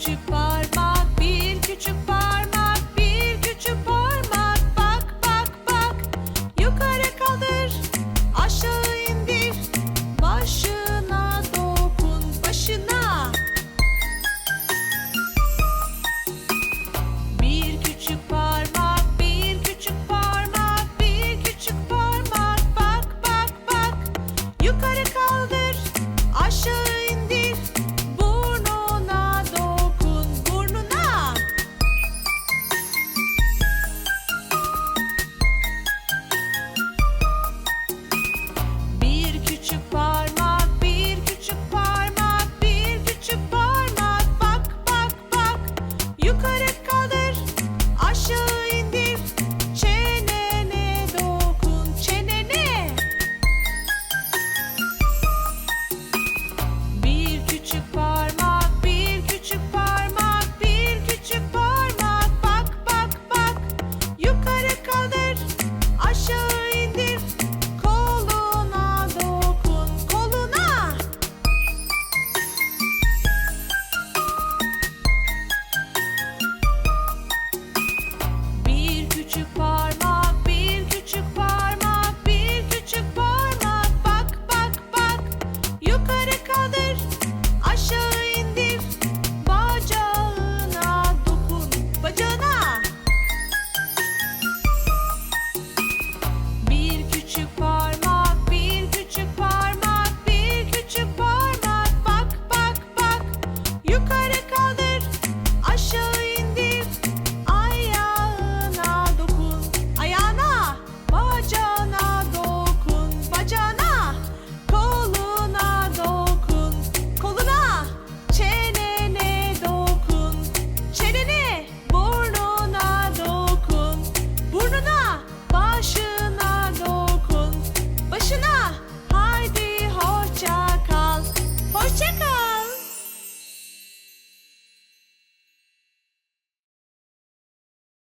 küçük parmak, bir küçük parmak, bir küçük parmak. Bak bak bak. Yukarı kaldır, aşağı indir. Başına dokun, başına. Bir küçük parmak, bir küçük parmak, bir küçük parmak. Bak bak bak. Yukarı kaldır. you fall.